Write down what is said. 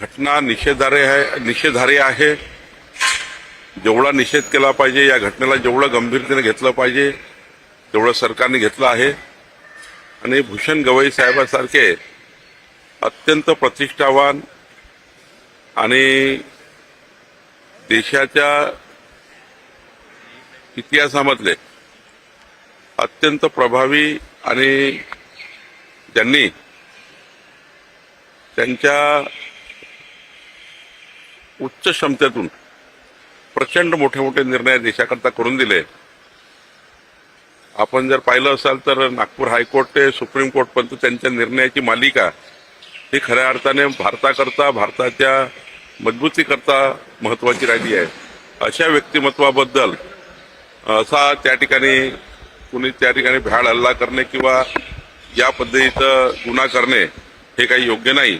घटना निषेधारे आहे निषेधार्ह आहे. जेवढा निषेध केला पाहिजे या घटनेला जेवढं गंभीरतेने घेतलं पाहिजे तेवढं सरकारने घेतलं आहे. आणि भूषण गवई साहेबांसारखे अत्यंत प्रतिष्ठावान आणि देशाच्या इतिहासामधले अत्यंत प्रभावी आणि ज्यांनी त्यांच्या उच्च क्षमतेतून प्रचंड मोठे मोठे निर्णय देशाकरता करून दिले. आपण जर पाहिलं असाल तर नागपूर हायकोर्ट ते सुप्रीम कोर्टपर्यंत त्यांच्या निर्णयाची मालिका ही खऱ्या अर्थाने भारताकरता भारताच्या मजबूतीकरता महत्वाची राहिली आहे. अशा व्यक्तिमत्वाबद्दल असा त्या ठिकाणी कुणी त्या ठिकाणी भ्याड हल्ला करणे किंवा या पद्धतीचं गुन्हा करणे हे काही योग्य नाही.